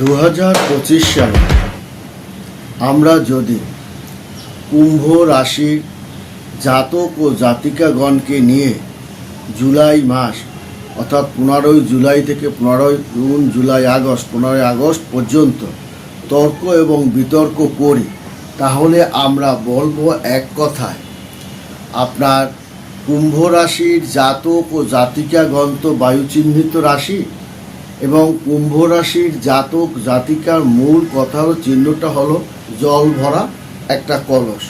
দু হাজার পঁচিশ সালে আমরা যদি কুম্ভ রাশির জাতক ও জাতিকাগণকে নিয়ে জুলাই মাস, অর্থাৎ পনেরোই জুলাই থেকে পনেরোই জুন, জুলাই আগস্ট, পনেরোই আগস্ট পর্যন্ত তর্ক এবং বিতর্ক করি, তাহলে আমরা বলব এক কথায়, আপনার কুম্ভ রাশির জাতক ও জাতিকাগণ তো বায়ুচিহ্নিত রাশি এবং কুম্ভ রাশির জাতক জাতিকার মূল কথা হলো চিহ্নটা হলো জল ভরা একটা কলস।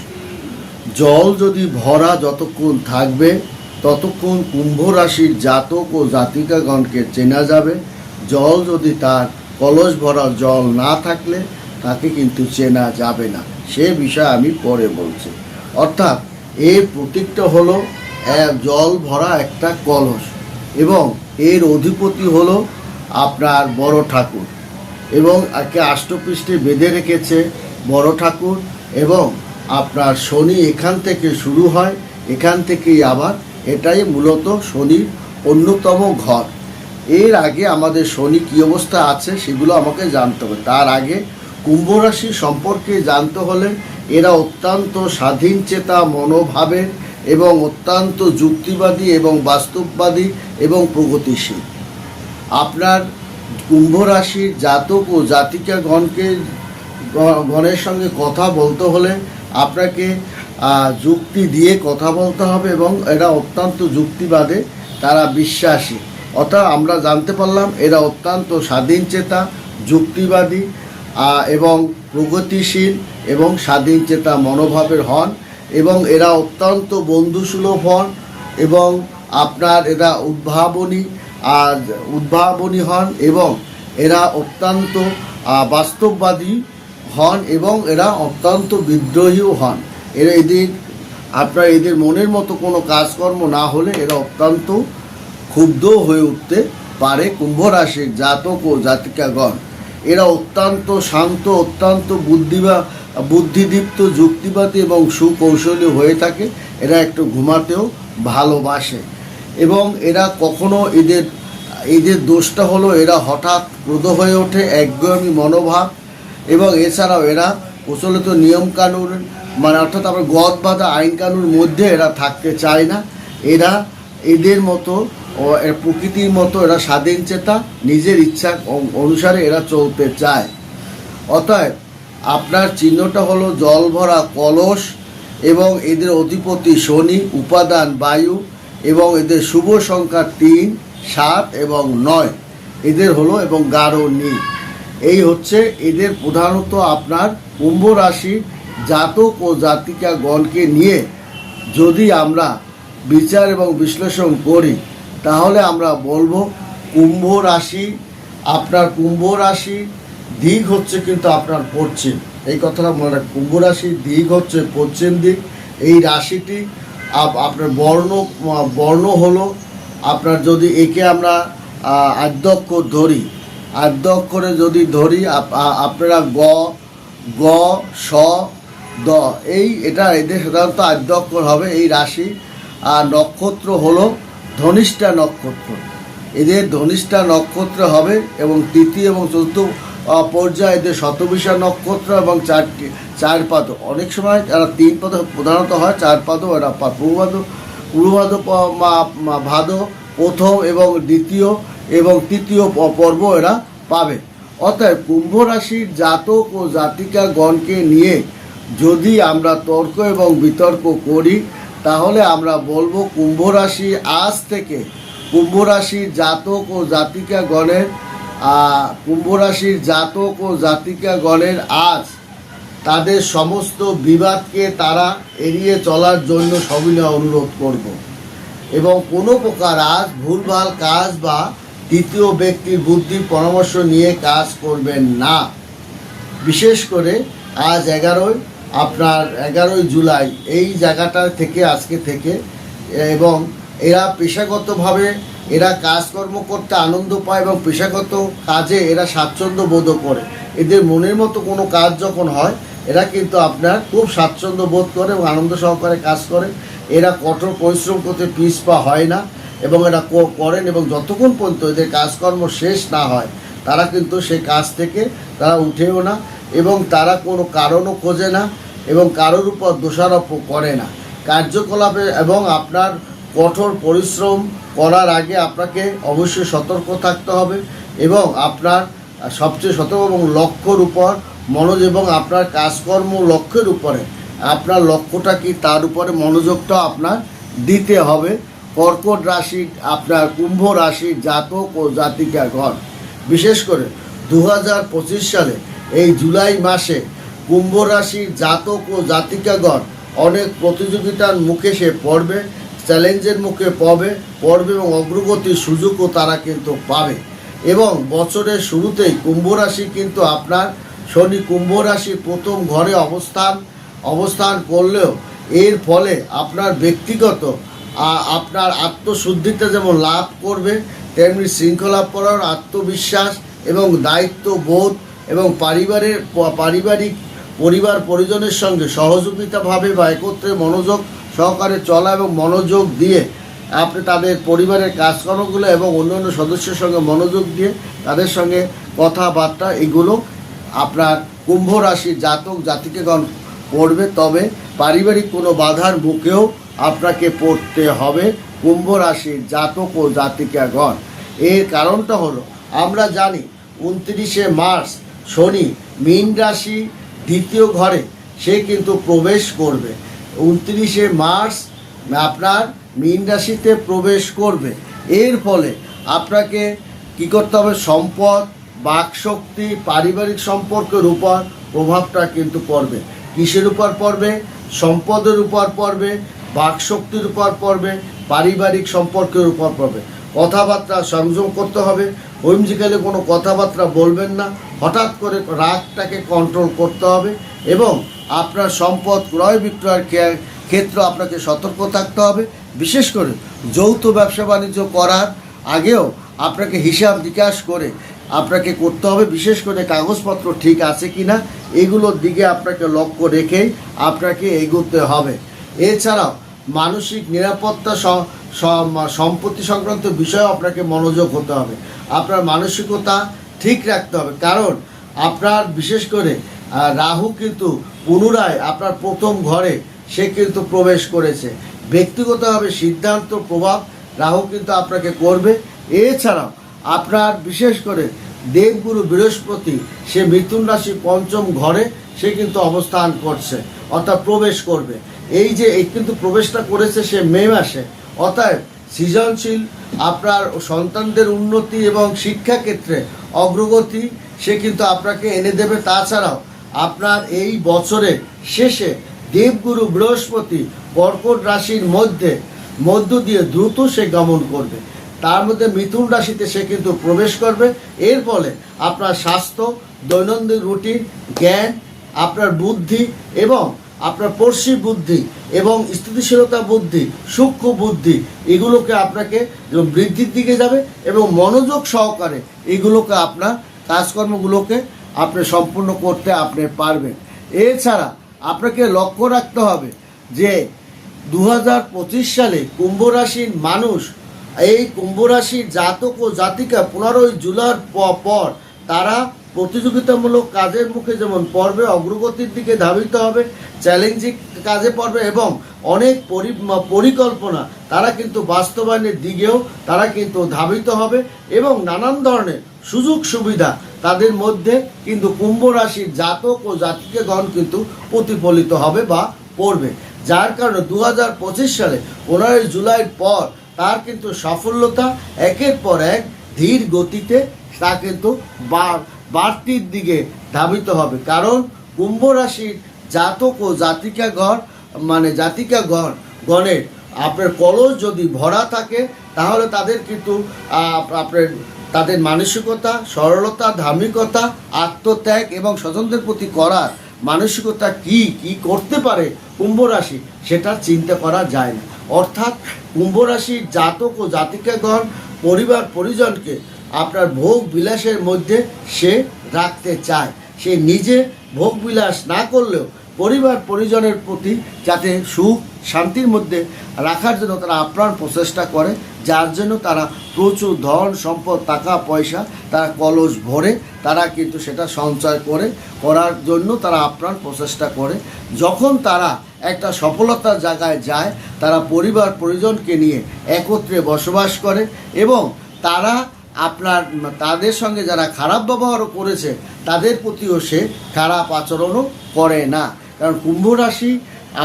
জল যদি ভরা যতক্ষণ থাকবে, ততক্ষণ কুম্ভ রাশির জাতক ও জাতিকাগণকে চেনা যাবে। জল যদি তার কলস ভরা জল না থাকলে, তাকে কিন্তু চেনা যাবে না। সে বিষয়ে আমি পরে বলছি। অর্থাৎ এর প্রতীকটা হলো জল ভরা একটা কলস এবং এর অধিপতি হলো আপনার বড় ঠাকুর। এবং একে আষ্টপৃষ্ঠে বেঁধে রেখেছে বড় ঠাকুর এবং আপনার শনি এখান থেকে শুরু হয়, এখান থেকেই আবার এটাই মূলত শনির অন্যতম ঘর। এর আগে আমাদের শনি কী অবস্থা আছে সেগুলো আমাকে জানতে হবে। তার আগে কুম্ভ রাশি সম্পর্কে জানতে হলে এরা অত্যন্ত স্বাধীন চেতা মনোভাবের এবং অত্যন্ত যুক্তিবাদী এবং বাস্তববাদী এবং প্রগতিশীল। আপনার কুম্ভ রাশির জাতক ও জাতিকাগণকে গণের সঙ্গে কথা বলতে হলে আপনাকে যুক্তি দিয়ে কথা বলতে হবে এবং এরা অত্যন্ত যুক্তিবাদে, তারা বিশ্বাসী। অর্থাৎ আমরা জানতে পারলাম এরা অত্যন্ত স্বাধীন চেতা, যুক্তিবাদী এবং প্রগতিশীল এবং স্বাধীন চেতা মনোভাবের হন এবং এরা অত্যন্ত বন্ধুসুলভ হন এবং আপনার এরা উদ্ভাবনী আর উদ্ভাবনী হন এবং এরা অত্যন্ত বাস্তববাদী হন এবং এরা অত্যন্ত বিদ্রোহীও হন। এরা এদের, আপনার এদের মনের মতো কোনো কাজকর্ম না হলে এরা অত্যন্ত ক্ষুব্ধ হয়ে উঠতে পারে কুম্ভ রাশির জাতক ও জাতিকাগণ। এরা অত্যন্ত শান্ত, অত্যন্ত বুদ্ধিবা, বুদ্ধিদীপ্ত, যুক্তিবাদী এবং সুকৌশলী হয়ে থাকে। এরা একটু ঘুমাতেও ভালোবাসে এবং এরা কখনো এদের এদের দোষটা হলো, এরা হঠাৎ ক্রোধ হয়ে ওঠে একগুয়ামি মনোভাব, এবং এছাড়াও এরা প্রচলিত নিয়মকানুন মানে অর্থাৎ আমরা গদ বাঁধা আইন কানুন মধ্যে এরা থাকতে চায় না। এরা এদের মতো প্রকৃতির মতো এরা স্বাধীন চেতা, নিজের ইচ্ছা অনুসারে এরা চলতে চায়। অতএব আপনার চিহ্নটা হলো জল ভরা কলস, এবং এদের অধিপতি শনি, উপাদান বায়ু, এবং এদের শুভ সংখ্যা তিন। সাত এবং নয়। এদের হলো এবং গাঢ় নীল। এই হচ্ছে এদের প্রধানত আপনার কুম্ভ রাশি জাতক ও জাতিকা গণকে নিয়ে। যদি আমরা বিচার এবং বিশ্লেষণ করি, তাহলে আমরা বলব কুম্ভ রাশি, আপনার কুম্ভ রাশি, দিক হচ্ছে কিন্তু আপনার পশ্চিম। এই কথাটা মনে রাখ কুম্ভ রাশির দিক হচ্ছে পশ্চিম দিক। এই রাশিটি আপ- আপনার বর্ণ বর্ণ হলো আপনার যদি একে আমরা আহ, আদ্যক্ষর ধরি আদ্যক্ষরে যদি ধরি আপনারা গ গ স দ এই এটা এদের সাধারণত আদ্যক্ষর হবে এই রাশি। আর নক্ষত্র হলো ধনিষ্ঠা নক্ষত্র। এদের ধনিষ্ঠা নক্ষত্র হবে এবং তৃতীয় এবং চতুর্থ পর্যায়ে এদের শতবিশা নক্ষত্র এবং চারটি চার পাদ। অনেক সময় এরা তিন পাদ প্রধানত হয় চার পাদও এরা পূর্বাদ পূর্বাদ প- মা- মা- ভাদ, প্রথম এবং দ্বিতীয় এবং তৃতীয় পর্ব এরা পাবে। অতএব কুম্ভ রাশির জাতক ও জাতিকা গণকে নিয়ে যদি আমরা তর্ক এবং বিতর্ক করি, তাহলে আমরা বলব কুম্ভ রাশি আজ থেকে কুম্ভ রাশির জাতক ও জাতিকা গণের কুম্ভ রাশির জাতক ও জাতিকা গণের আজ তাদের সমস্ত বিবাদকে তারা এড়িয়ে চলার জন্য সবিনয় অনুরোধ করব। এবং কোনো প্রকার আজ ভুলভাল কাজ বা তৃতীয় ব্যক্তির বুদ্ধি পরামর্শ নিয়ে কাজ করবেন না। বিশেষ করে আজ এগারোই, আপনার এগারোই জুলাই, এই জায়গাটা থেকে, আজকে থেকে, এবং এরা পেশাগতভাবে এরা কাজকর্ম করতে আনন্দ পায় এবং পেশাগত কাজে এরা স্বাচ্ছন্দ্য বোধ করে। এদের মনের মতো কোনো কাজ যখন হয় এরা কিন্তু আপনার খুব স্বাচ্ছন্দ্য বোধ করে এবং আনন্দ সহকারে কাজ করে। এরা কঠোর পরিশ্রম করতে পিছপা হয় না এবং এরা করেন এবং যতক্ষণ পর্যন্ত এদের কাজকর্ম শেষ না হয়, তারা কিন্তু সেই কাজ থেকে তারা উঠেও না এবং তারা কোনো কারণও খোঁজে না এবং কারোর উপর দোষারোপও করে না। কার্যকলাপে এবং আপনার কঠোর পরিশ্রম করার আগে আপনাকে অবশ্যই সতর্ক থাকতে হবে এবং আপনার সবচেয়ে সতর্ক এবং লক্ষ্যর উপর মনোজ এবং আপনার কাজকর্ম লক্ষ্যের উপরে। আপনার লক্ষ্যটা কি? তার উপরে মনোযোগটা আপনার দিতে হবে। কর্কট রাশি, আপনার কুম্ভ রাশির জাতক ও জাতিকা ঘর। বিশেষ করে দু হাজার পঁচিশ সালে এই জুলাই মাসে কুম্ভ রাশির জাতক ও জাতিকাগণ অনেক প্রতিযোগিতার মুখে সে পড়বে, চ্যালেঞ্জের মুখে পড়বে পড়বে এবং অগ্রগতির সুযোগও তারা কিন্তু পাবে। এবং বছরের শুরুতেই কুম্ভ রাশি কিন্তু আপনার শনি কুম্ভ রাশির প্রথম ঘরে অবস্থান অবস্থান করলেও এর ফলে আপনার ব্যক্তিগত আপনার আত্মশুদ্ধিতে যেমন লাভ করবে, তেমনি শৃঙ্খলাপরায়ণ আত্মবিশ্বাস এবং দায়িত্ববোধ এবং পারিবারের, পারিবারিক পরিবার পরিজনের সঙ্গে সহযোগিতাভাবে বা একত্রে মনোযোগ সহকারে চলা এবং মনোযোগ দিয়ে আপনি তাদের পরিবারের কাজকর্মগুলো এবং অন্যান্য সদস্যের সঙ্গে মনোযোগ দিয়ে তাদের সঙ্গে কথাবার্তা এগুলো আপনার কুম্ভ রাশির জাতক জাতিকেগণ পড়বে, তবে পারিবারিক কোনো বাধার মুখেও আপনাকে পড়তে হবে কুম্ভ রাশির জাতক ও জাতিকাগণ। এর কারণটা হলো, আমরা জানি উনত্রিশে মার্চ শনি মীন রাশি দ্বিতীয় ঘরে, সে কিন্তু প্রবেশ করবে। উনত্রিশে মার্চ আপনার মীন রাশিতে প্রবেশ করবে। এর ফলে আপনাকে কী করতে হবে? সম্পদ বাকশক্তি পারিবারিক সম্পর্কের উপর প্রভাবটা কিন্তু পড়বে। কিসের উপর পড়বে? সম্পদের উপর পড়বে, বাকশক্তির উপর পড়বে, পারিবারিক সম্পর্কের উপর পড়বে। কথাবার্তা সংযম করতে হবে। হুইমজিক্যালি কোনো কথাবার্তা বলবেন না। হঠাৎ করে রাগটাকে কন্ট্রোল করতে হবে এবং আপনার সম্পদ ক্রয় বিক্রয়ের ক্ষে- ক্ষেত্রে আপনাকে সতর্ক থাকতে হবে। বিশেষ করে যৌথ ব্যবসা বাণিজ্য করার আগেও আপনাকে হিসাব বিকাশ করে আপনাকে করতে হবে, বিশেষ করে কাগজপত্র ঠিক আছে কি না এগুলোর দিকে আপনাকে লক্ষ্য রেখেই আপনাকে এগোতে হবে। এছাড়াও, মানসিক নিরাপত্তা সম্পত্তি সংক্রান্ত বিষয়ে আপনাকে মনোযোগ হতে হবে। আপনার মানসিকতা ঠিক রাখতে হবে। কারণ, আপনার, বিশেষ করে রাহু কিন্তু পুনরায় আপনার প্রথম ঘরে, সে কিন্তু প্রবেশ করেছে। ব্যক্তিগতভাবে সিদ্ধান্ত, প্রভাব রাহু কিন্তু আপনাকে করবে। এছাড়াও আপনার বিশেষ করে দেবগুরু বৃহস্পতি, সে মিথুন রাশি পঞ্চম ঘরে, সে কিন্তু অবস্থান করছে, অর্থাৎ প্রবেশ করবে। এই যে, এই কিন্তু প্রবেশটা করেছে সে মে মাসে, অতএব সৃজনশীল আপনার সন্তানদের উন্নতি এবং শিক্ষাক্ষেত্রে অগ্রগতি, সে কিন্তু আপনাকে এনে দেবে। তাছাড়াও আপনার এই বছরের শেষে দেবগুরু বৃহস্পতি কর্কট রাশির মধ্যে, মধ্য দিয়ে দ্রুত সে গমন করবে। তার মধ্যে মিথুন রাশিতে সে কিন্তু প্রবেশ করবে। এর ফলে আপনার স্বাস্থ্য, দৈনন্দিন রুটিন, জ্ঞান, আপনার বুদ্ধি এবং আপনার পড়শি বুদ্ধি এবং স্থিতিশীলতা বুদ্ধি, সূক্ষ্ম বুদ্ধি এগুলোকে আপনাকে বৃদ্ধির দিকে যাবে এবং মনোযোগ সহকারে এগুলোকে আপনার কাজকর্মগুলোকে আপনি সম্পূর্ণ করতে আপনি পারবেন। এছাড়া আপনাকে লক্ষ্য রাখতে হবে যে দু হাজার পঁচিশ সালে কুম্ভ রাশির মানুষ এই কুম্ভ রাশির জাতক ও জাতিকা পনেরোই জুলাইয়ের পর তারা প্রতিযোগিতামূলক কাজের মুখে যেমন পর্বে অগ্রগতির দিকে ধাবিত হবে চ্যালেঞ্জিং কাজে পড়বে এবং অনেক পরি- পরিকল্পনা তারা কিন্তু বাস্তবায়নের দিকেও তারা কিন্তু ধাবিত হবে এবং নানান ধরনের সুযোগ সুবিধা তাদের মধ্যে কিন্তু কুম্ভ রাশির জাতক ও জাতিকেগণ কিন্তু প্রতিফলিত হবে বা পড়বে। যার কারণে দু হাজার পঁচিশ সালে পনেরোই জুলাইয়ের পর তার কিন্তু সাফল্যতা একের পর এক ধীর গতিতে তা কিন্তু বাড়তির দিকে ধাবিত হবে। কারণ কুম্ভ রাশির জাতক ও জাতিকা গণ মানে জাতিকা গণ গণের আপনার কলস যদি ভরা থাকে, তাহলে তাদের কিন্তু আপনার তাদের মানসিকতা, সরলতা, ধার্মিকতা, আত্মত্যাগ এবং স্বজনদের প্রতি করার মানসিকতা কি কি করতে পারে কুম্ভ রাশি সেটা চিন্তা করা যায় না। অর্থাৎ কুম্ভ রাশির জাতক ও জাতিকাগণ, পরিবার পরিজনকে আপনার ভোগ বিলাসের মধ্যে সে রাখতে চায়। সে নিজে ভোগ বিলাস না করলেও পরিবার পরিজনের প্রতি যাতে সুখ, শান্তির মধ্যে রাখার জন্য তারা আপ্রাণ প্রচেষ্টা করে, যার জন্য তারা প্রচুর ধন, সম্পদ, টাকা, পয়সা, তারা কলস ভরে, তারা কিন্তু সেটা সঞ্চয় করে, করার জন্য তারা আপ্রাণ প্রচেষ্টা করে। যখন তারা একটা সফলতার জায়গায় যায়, তারা পরিবার পরিজনকে নিয়ে একত্রে বসবাস করে এবং তারা আপনার, তাদের সঙ্গে যারা খারাপ ব্যবহারও করেছে, তাদের প্রতিও সে খারাপ আচরণও করে না। কারণ কুম্ভ রাশি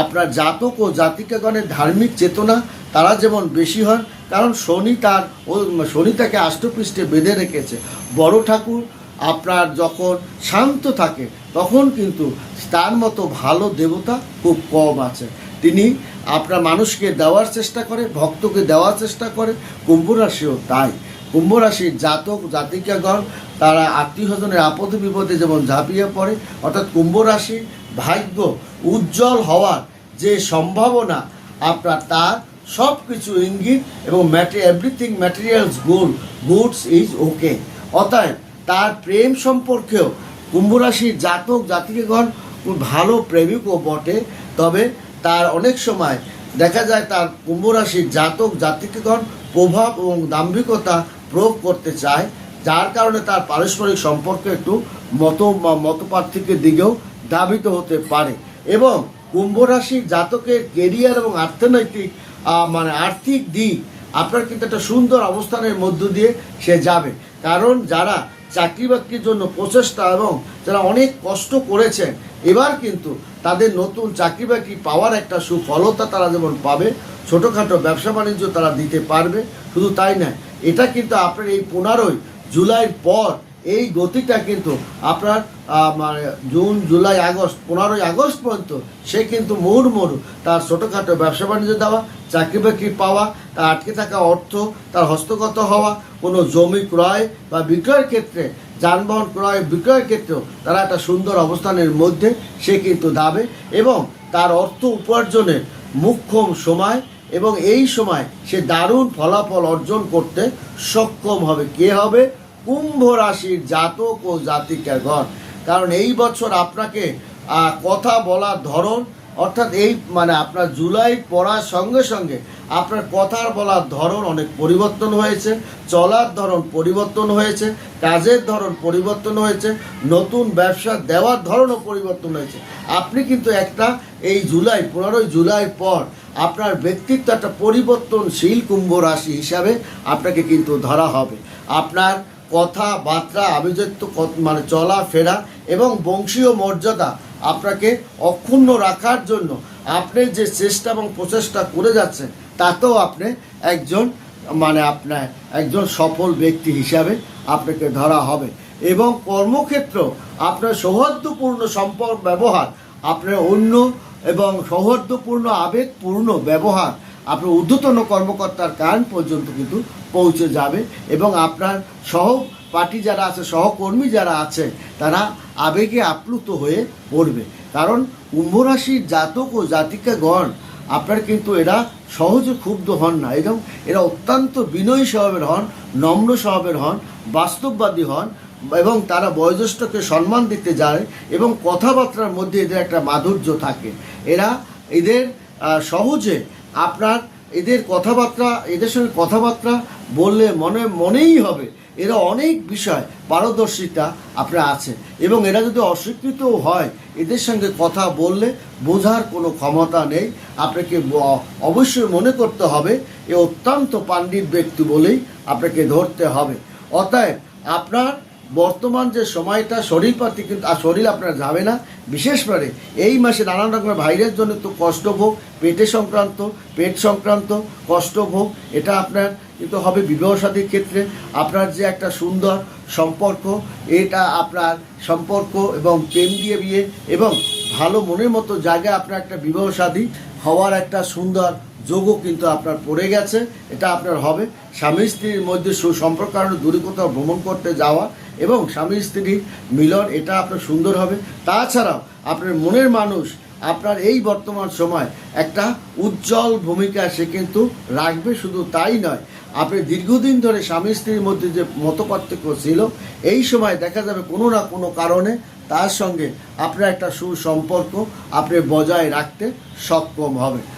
আপনার জাতক ও জাতিকাগণের ধার্মিক চেতনা, তারা যেমন বেশি হন, কারণ শনি তার, ও শনি তাকে আষ্টপৃষ্ঠে বেঁধে রেখেছে। বড় ঠাকুর আপনার যখন শান্ত থাকে তখন কিন্তু তার মতো ভালো দেবতা খুব কম আছে। তিনি আপনার মানুষকে দেওয়ার চেষ্টা করে, ভক্তকে দেওয়ার চেষ্টা করে, কুম্ভ রাশিও তাই। কুম্ভ রাশির জাতক, জাতিকাগণ, তারা আত্মীয় স্বজনের আপদে বিপদে যেমন ঝাঁপিয়ে পড়ে, অর্থাৎ কুম্ভ রাশির ভাগ্য উজ্জ্বল হওয়ার যে সম্ভাবনা আপনার, তার সব কিছু ইঙ্গিত এবং ম্যাটে everything materials good goods is okay অতএব তার প্রেম সম্পর্কেও কুম্ভ রাশির জাতক জাতিকেগণ ভালো প্রেমিকও বটে, তবে তার অনেক সময় দেখা যায় তার কুম্ভ রাশির জাতক জাতিকেগণ প্রভাব এবং দাম্ভিকতা প্রয়োগ করতে চায়, যার কারণে তার পারস্পরিক সম্পর্ক একটু মত মত পার্থক্যের দিকেও ধাবিত হতে পারে। এবং কুম্ভ রাশির জাতকের কেরিয়ার এবং অর্থনৈতিক মানে আর্থিক দিক, আপনার কিন্তু একটা সুন্দর অবস্থানের মধ্য দিয়ে সে যাবে। কারণ যারা চাকরি বাকরির জন্য প্রচেষ্টা এবং যারা অনেক কষ্ট করেছেন, এবার কিন্তু তাদের নতুন চাকরি বাকরি পাওয়ার একটা সুফলতা তারা যেমন পাবে, ছোটোখাটো ব্যবসা বাণিজ্য তারা দিতে পারবে। শুধু তাই নয়, এটা কিন্তু আপনার এই পনেরোই জুলাইয়ের পর এই গতিটা কিন্তু আপনার মানে জুন, জুলাই, আগস্ট, পনেরোই আগস্ট পর্যন্ত সে কিন্তু মুহুর্মুহু তার ছোটোখাটো ব্যবসা বাণিজ্য দেওয়া, চাকরি বাকরি পাওয়া, তার আটকে থাকা অর্থ, তার হস্তগত হওয়া, কোনো জমি ক্রয় বা বিক্রয়ের ক্ষেত্রে, যানবাহন ক্রয়, বিক্রয়ের ক্ষেত্রেও তারা একটা সুন্দর অবস্থানের মধ্যে সে কিন্তু দাবে এবং তার অর্থ উপার্জনের মুখ্যম সময় এবং এই সময় সে দারুণ ফলাফল অর্জন করতে সক্ষম হবে। কে হবে? কুম্ভ রাশির জাতক ও জাতিকাগণ কারণ এই বছর আপনাকে কথা বলার ধরন, অর্থাৎ এই মানে আপনার জুলাই পড়ার সঙ্গে সঙ্গে আপনার কথার বলার ধরন অনেক পরিবর্তন হয়েছে, চলার ধরন পরিবর্তন হয়েছে, কাজের ধরন পরিবর্তন হয়েছে, নতুন ব্যবসা দেওয়ার ধরনও পরিবর্তন হয়েছে। আপনি কিন্তু একটা এই জুলাই, পনেরোই জুলাই পর আপনার ব্যক্তিত্ব একটা পরিবর্তনশীল কুম্ভ রাশি হিসাবে আপনাকে কিন্তু ধরা হবে। আপনার কথাবার্তা, আভিজাত্য মানে চলাফেরা এবং বংশীয় মর্যাদা আপনাকে অক্ষুণ্ণ রাখার জন্য আপনি যে চেষ্টা এবং প্রচেষ্টা করে যাচ্ছেন, তাতেও আপনি একজন মানে আপনার একজন সফল ব্যক্তি হিসাবে আপনাকে ধরা হবে এবং কর্মক্ষেত্র আপনার সৌহার্দ্যপূর্ণ সম্পর্ক ব্যবহার, আপনার অন্য এবং সৌহার্দ্যপূর্ণ আবেগপূর্ণ ব্যবহার আপনার ঊর্ধ্বতন কর্মকর্তার কান পর্যন্ত কিন্তু পৌঁছে যাবে এবং আপনার সহ পার্টি যারা আছে, সহকর্মী যারা আছে, তারা আবেগে আপ্লুত হয়ে পড়বে। কারণ কুম্ভ রাশির জাতক ও জাতিকাগণ, আপনার কিন্তু এরা সহজে ক্ষুব্ধ হন না এবং এরা অত্যন্ত বিনয়ী স্বভাবের হন, নম্র স্বভাবের হন, বাস্তববাদী হন এবং তারা বয়োজ্যেষ্ঠকে সম্মান দিতে যায় এবং কথাবার্তার মধ্যে এদের একটা মাধুর্য থাকে। এরা এদের সহজে আপনার এদের কথাবার্তা, এদের সঙ্গে কথাবার্তা বললে মনে, মনেই হবে। এরা অনেক বিষয়, পারদর্শিতা আপনার আছে। এবং এরা যদি অস্বীকৃতও হয়, এদের সঙ্গে কথা বললে বোঝার কোনো ক্ষমতা নেই। আপনাকে অবশ্যই মনে করতে হবে, এ অত্যন্ত পাণ্ডিত ব্যক্তি বলেই আপনাকে ধরতে হবে। অতএব আপনার বর্তমান যে সময়টা, শরীর পাতি কিন্তু, আর শরীর আপনার যাবে না। বিশেষ করে এই মাসে নানান রকমের ভাইরাস জন্য তো কষ্টভোগ, পেটে সংক্রান্ত, পেট সংক্রান্ত কষ্টভোগ, এটা আপনার কিন্তু হবে বিবাহসাদীর ক্ষেত্রে। আপনার যে একটা সুন্দর সম্পর্ক, এটা আপনার সম্পর্ক এবং প্রেম দিয়ে বিয়ে এবং ভালো মনের মতো জায়গায় আপনার একটা বিবাহসাদী হওয়ার একটা সুন্দর যোগও কিন্তু আপনার পড়ে গেছে, এটা আপনার হবে। স্বামী স্ত্রীর মধ্যে সুসম্পর্ক কারণে দূরে কোথাও ভ্রমণ করতে যাওয়া এবং স্বামী স্ত্রীর মিলন, এটা আপনার সুন্দর হবে। তাছাড়াও আপনার মনের মানুষ, আপনার এই বর্তমান সময় একটা উজ্জ্বল ভূমিকা সে কিন্তু রাখবে, শুধু তাই নয়, আপনি দীর্ঘদিন ধরে স্বামী স্ত্রীর মধ্যে যে মতপার্থক্য ছিল, এই সময় দেখা যাবে কোনো না কোনো কারণে তার সঙ্গে আপনার একটা সুসম্পর্ক আপনি বজায় রাখতে সক্ষম হবে।